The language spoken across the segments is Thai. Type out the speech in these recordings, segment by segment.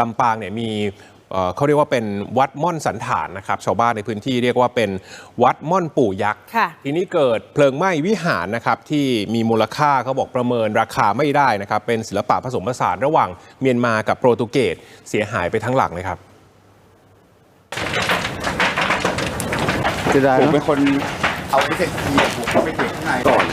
ลำปางเนี่ยมีเอ่อเขาเรียกว่าเป็นวัดม่อนสันฐานนะครับ ชาวบ้านในพื้นที่เรียกว่าเป็นวัดม่อนปู่ยักษ์ค่ะทีนี้เกิดเพลิงไหม้วิหารนะครับที่มีมูลค่าเขาบอกประเมินราคาไม่ได้นะครับ เป็นศิลปะผสมผสานระหว่างเมียนมากับโปรตุเกสเสียหายไปทั้งหลังเลยครับจะได้ผมเนเป็อะนคนเอาไปเสร็จทีผมเข้าไปเก็บข้างในก่อน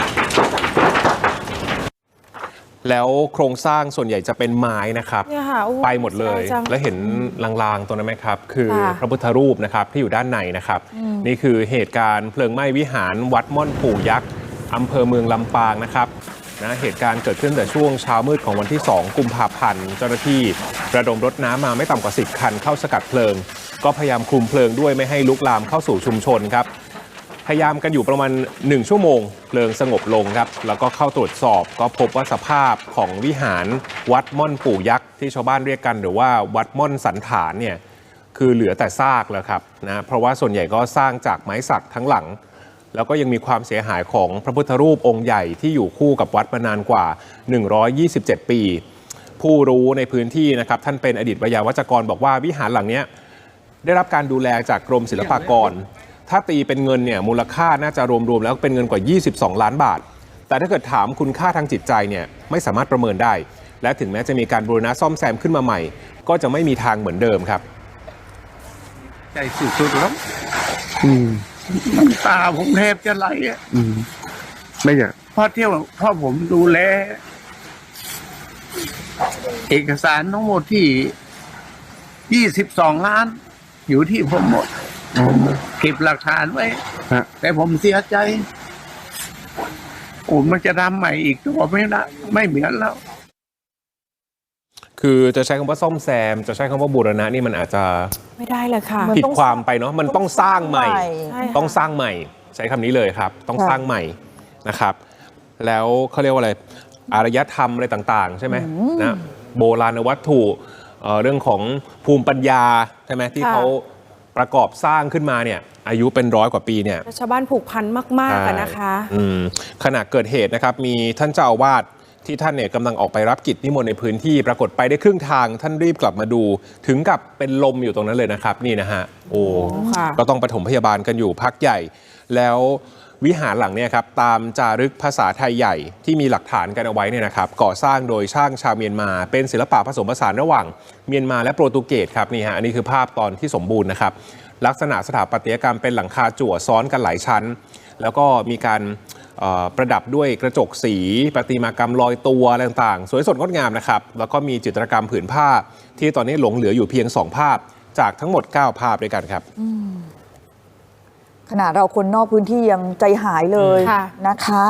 แล้วโครงสร้างส่วนใหญ่จะเป็นไม้นะครับ เนี่ยค่ะโอ้ไปหมดเลยเสียดายจัง และเห็นลางๆตรงนั้นไหมครับ คือค่ะพระพุทธรูปนะครับที่อยู่ด้านในนะครับ นี่คือเหตุการณ์เพลิงไหม้วิหารวัดม่อนปู่ยักษ์อำเภอเมืองลำปางนะครับนะเหตุการณ์เกิดขึ้นแต่ช่วงเช้ามืดของวันที่ 2 กุมภาพันธ์เจ้าหน้าที่ระดมรถน้ำมาไม่ต่ำกว่า 10 คันเข้าสกัดเพลิง ก็พยายามคุมเพลิงด้วยไม่ให้ลุกลามเข้าสู่ชุมชนครับ พยายามกันอยู่ประมาณ 1 ชั่วโมงเพลิงสงบลงครับ แล้วก็เข้าตรวจสอบก็พบว่าสภาพของวิหารวัดม่อนปู่ยักษ์ที่ชาวบ้านเรียกกัน หรือว่าวัดม่อนสันฐานเนี่ยคือเหลือแต่ซากแล้วครับนะเพราะว่าส่วนใหญ่ก็สร้างจากไม้สักทั้งหลัง แล้วก็ยังมีความเสียหายของพระพุทธรูปองค์ใหญ่ที่อยู่คู่กับวัดมานานกว่า 127 ปี ผู้รู้ในพื้นที่นะครับท่านเป็นอดีตวิยาวัจกรบอกว่าวิหารหลังเนี้ยได้รับการดูแลจากกรมศิลปากร ถ้าตีเป็นเงินเนี่ยมูลค่าน่าจะรวมๆแล้วเป็นเงินกว่า 22 ล้านบาท แต่ถ้าเกิดถามคุณค่าทางจิตใจเนี่ยไม่สามารถประเมินได้ และถึงแม้จะมีการบูรณะซ่อมแซมขึ้นมาใหม่ ก็จะไม่มีทางเหมือนเดิมครับ ใจสุดๆแล้วอืมน้ำตาผมแทบจะไหลอะอืมไม่อยากเพราะเที่ยวเพราะผมดูแล เอกสารทั้งหมดที่ยี่สิบสองล้าน อยู่ที่ผมหมดผม เก็บหลักฐานไว้ฮะ แต่ผมเสียใจโอ้มันจะทำใหม่อีกก็ไม่ได้ไม่เหมือนแล้ว คือจะใช้คำว่าซ่อมแซม จะใช้คำว่าบูรณะนี่มันอาจจะไม่ได้เลยค่ะมันผิดต้องความไปเนาะมันต้องสร้างใหม่ ใช่ค่ะ ต้องสร้างใหม่ ใช้คำนี้เลยครับ ต้องค่ะสร้างใหม่นะครับ แล้วเขาเรียกว่าอะไรอารยธรรมอะไรต่างๆ ใช่ไหมนะโบราณวัตถุเอ่อเรื่องของภูมิปัญญาใช่ไหมที่ค่ะ เขา ประกอบสร้างขึ้นมาเนี่ยอายุเป็นร้อยกว่าปีเนี่ยชาวบ้านผูกพันมากๆอะนะคะอืมขณะเกิดเหตุนะครับมีท่านเจ้าอาวาส ที่ท่านเนี่ยกำลังออกไปรับกิจนิมนต์ในพื้นที่ ปรากฏไปได้ครึ่งทาง ท่านรีบกลับมาดู ถึงกับเป็นลมอยู่ตรงนั้นเลยนะครับ นี่นะฮะโอ้ค่ะ ก็ต้องปฐมพยาบาลกันอยู่พักใหญ่ แล้ววิหารหลังเนี่ยครับตามจารึกภาษาไทยใหญ่ที่มีหลักฐานกันเอาไว้เนี่ยนะครับก่อสร้างโดยช่างชาวเมียนมา เป็นศิลปะผสมผสานระหว่างเมียนมาและโปรตุเกสครับนี่ฮะอันนี้คือภาพตอนที่สมบูรณ์นะครับลักษณะสถาปัตยกรรมเป็นหลังคาจั่วซ้อนกันหลายชั้น แล้วก็มีการเอ่อ ประดับด้วยกระจกสี ประติมากรรมลอยตัวอะไรต่างๆ สวยสดงดงามนะครับ แล้วก็มีจิตรกรรมผืนผ้า ที่ตอนนี้หลงเหลืออยู่เพียง 2 ภาพ จากทั้งหมด 9 ภาพด้วยกันครับขนาดเราคนนอกพื้นที่ยังใจหายเลยค่ะนะคะ